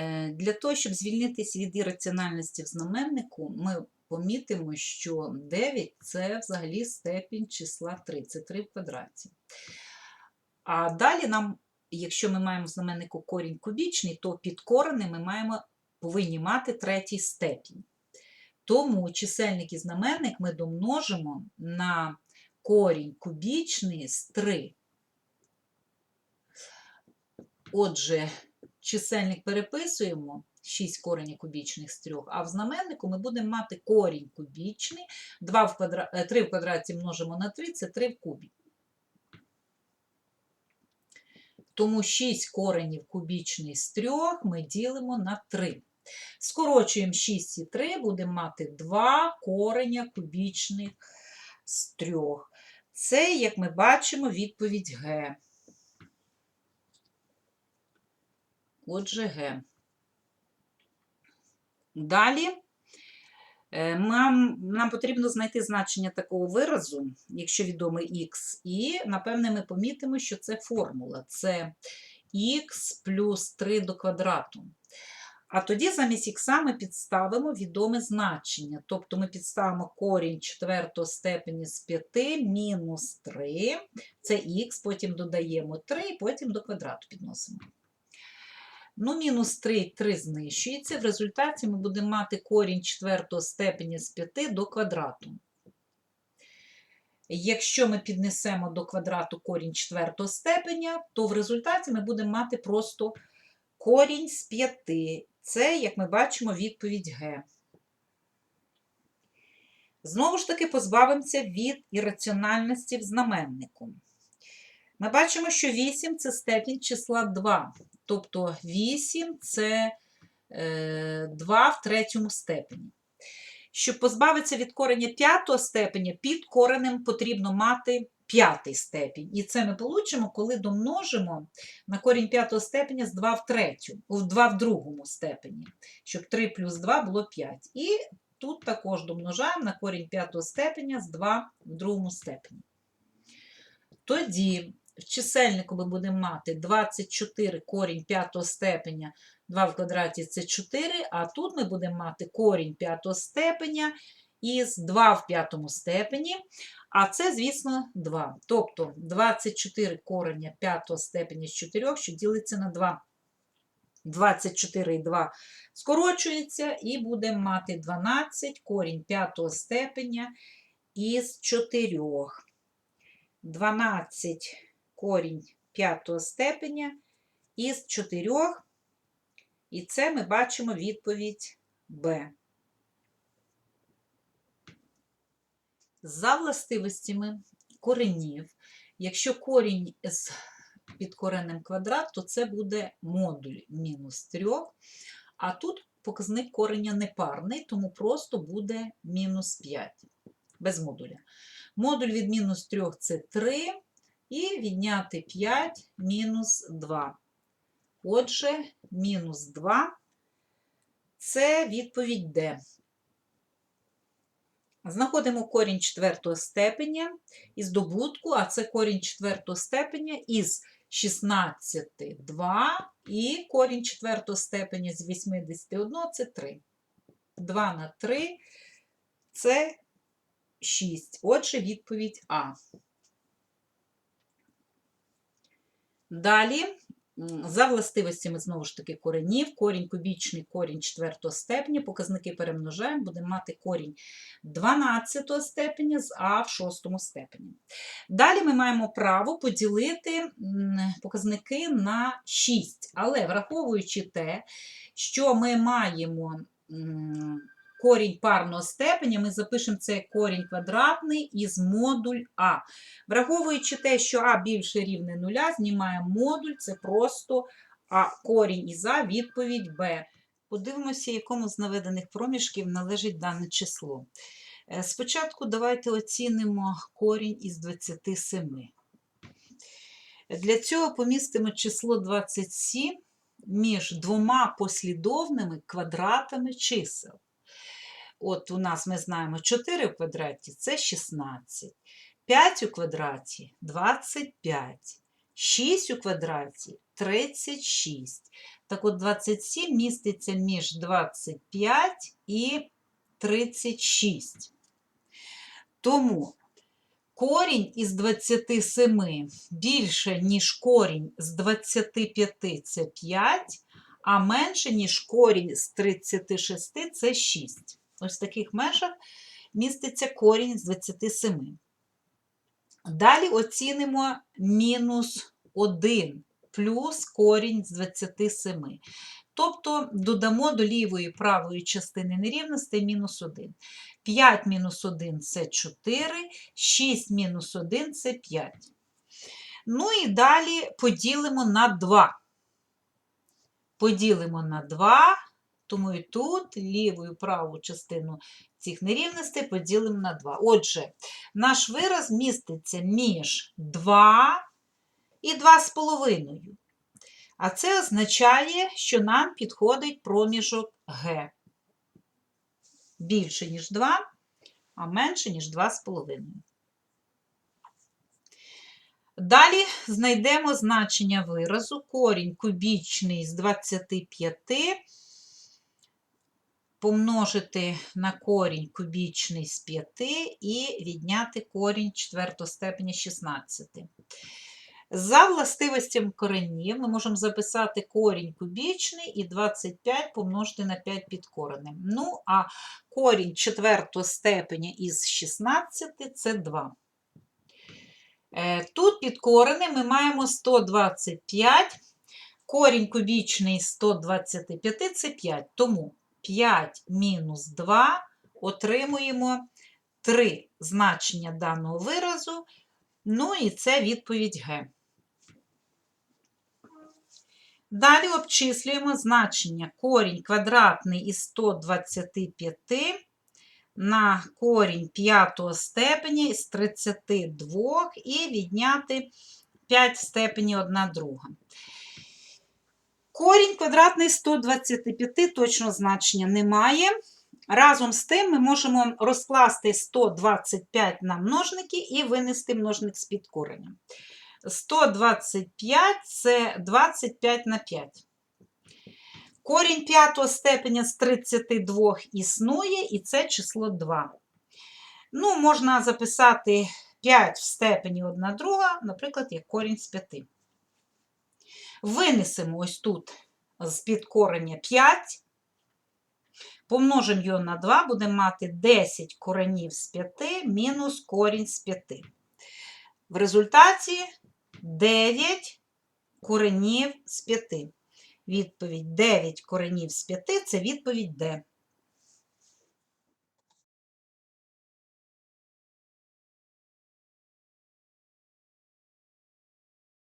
Е, Для того, щоб звільнитись від ірраціональності в знаменнику, ми помітимо, що 9 це взагалі степінь числа 3, це 3 в квадраті. А далі нам, якщо ми маємо в знаменнику корінь кубічний, то під коренем ми маємо, повинні мати третій степінь. Тому чисельник і знаменник ми домножимо на корінь кубічний з 3. Отже, чисельник переписуємо 6 коренів кубічних з 3, а в знаменнику ми будемо мати корінь кубічний, 2 в квадра... е, 3 в квадраті множимо на 3, це 3 в кубі. Тому 6 коренів кубічний з 3 ми ділимо на 3. Скорочуємо 6 і 3, будемо мати 2 кореня кубічних з 3. Це, як ми бачимо, відповідь Г. Отже, Г. Далі е, нам, потрібно знайти значення такого виразу, якщо відомий х, і, напевне, ми помітимо, що це формула. Це х плюс 3 до квадрату. А тоді замість х ми підставимо відоме значення. Тобто ми підставимо корінь четвертого степені з 5 мінус 3. Це х, потім додаємо 3, і потім до квадрату підносимо. Ну, мінус 3, 3 знищується. В результаті ми будемо мати корінь четвертого степені з 5 до квадрату. Якщо ми піднесемо до квадрату корінь четвертого степеня, то в результаті ми будемо мати просто корінь з 5. Це, як ми бачимо, відповідь Г. Знову ж таки, позбавимося від ірраціональності в знаменнику. Ми бачимо, що 8 це степінь числа 2. Тобто 8 це е, 2 в третьому степені. Щоб позбавитися від кореня п'ятого степеня, під коренем потрібно мати п'ятий степінь. І це ми получимо, коли домножимо на корінь п'ятого степеня з 2 в третьому, 2 в другому степені, щоб 3 плюс 2 було 5. І тут також домножаємо на корінь п'ятого степеня з 2 в другому степені. Тоді в чисельнику ми будемо мати 24 корінь п'ятого степеня, 2 в квадраті це 4, а тут ми будемо мати корінь п'ятого степеня із 2 в п'ятому степені, а це, звісно, 2. Тобто 24 кореня п'ятого степеня з 4, що ділиться на 2. 24 і 2 скорочується, і будемо мати 12 корінь п'ятого степеня із 4. 12 корінь п'ятого степеня із 4. І це ми бачимо відповідь Б. За властивостями коренів, якщо корінь з підкоренним квадрат, то це буде модуль мінус 3, а тут показник кореня непарний, тому просто буде мінус 5 без модуля. Модуль від мінус 3 це 3, і відняти 5 мінус 2. Отже, мінус 2 це відповідь Д. Знаходимо корінь четвертого степеня із добутку, а це корінь четвертого степеня із 16 2 і корінь четвертого степеня з 81 це 3. 2 на 3 це 6. Отже, відповідь А. Далі, за властивостями, знову ж таки, коренів, корінь кубічний, корінь четвертого степеня, показники перемножаємо, будемо мати корінь 12 степеня з А в шостому степені. Далі ми маємо право поділити показники на 6, але враховуючи те, що ми маємо корінь парного степеня, ми запишемо цей корінь квадратний із модуль А. Враховуючи те, що А більше рівне нуля, знімаємо модуль, це просто А корінь із А, відповідь Б. Подивимося, якому з наведених проміжків належить дане число. Е, Спочатку давайте оцінимо корінь із 27. Для цього помістимо число 27 між двома послідовними квадратами чисел. От у нас ми знаємо 4 в квадраті це 16, 5 у квадраті 25, 6 у квадраті 36. Так от 27 міститься між 25 і 36. Тому корінь із 27 більше, ніж корінь з 25 це 5, а менше, ніж корінь з 36 це 6. Ось в таких межах міститься корінь з 27. Далі оцінимо мінус 1 плюс корінь з 27. Тобто додамо до лівої правої частини нерівностей мінус 1. 5 мінус 1 це 4, 6 мінус 1 це 5. Ну і далі поділимо на 2. Поділимо на 2, тому і тут ліву і праву частину цих нерівностей поділимо на 2. Отже, наш вираз міститься між 2 і 2,5. А це означає, що нам підходить проміжок Г. Більше, ніж 2, а менше, ніж 2,5. Далі знайдемо значення виразу корінь кубічний з 25 помножити на корінь кубічний з 5 і відняти корінь четвертого степеня 16. За властивостями коренів ми можемо записати корінь кубічний і 25 помножити на 5 під коренем. Ну, а корінь четвертого степеня із 16 це 2. Е, Тут під коренем ми маємо 125, корінь кубічний з 125 це 5. Тому 5 мінус 2 отримуємо 3 значення даного виразу. Ну і це відповідь Г. Далі обчислюємо значення корінь квадратний із 125 на корінь п'ятого степеня із 32 і відняти 5 в степені 1 друга. Корінь квадратний 125 точного значення немає. Разом з тим ми можемо розкласти 125 на множники і винести множник з під коренем. 125 це 25 на 5. Корінь п'ятого степеня з 32 існує, і це число 2. Ну, можна записати 5 в степені 1 друга, наприклад, як корінь з 5. Винесемо ось тут з-під кореня 5. Помножимо його на 2, будемо мати 10 коренів з 5 мінус корінь з 5. В результаті 9 коренів з 5. Відповідь 9 коренів з 5 це відповідь Д.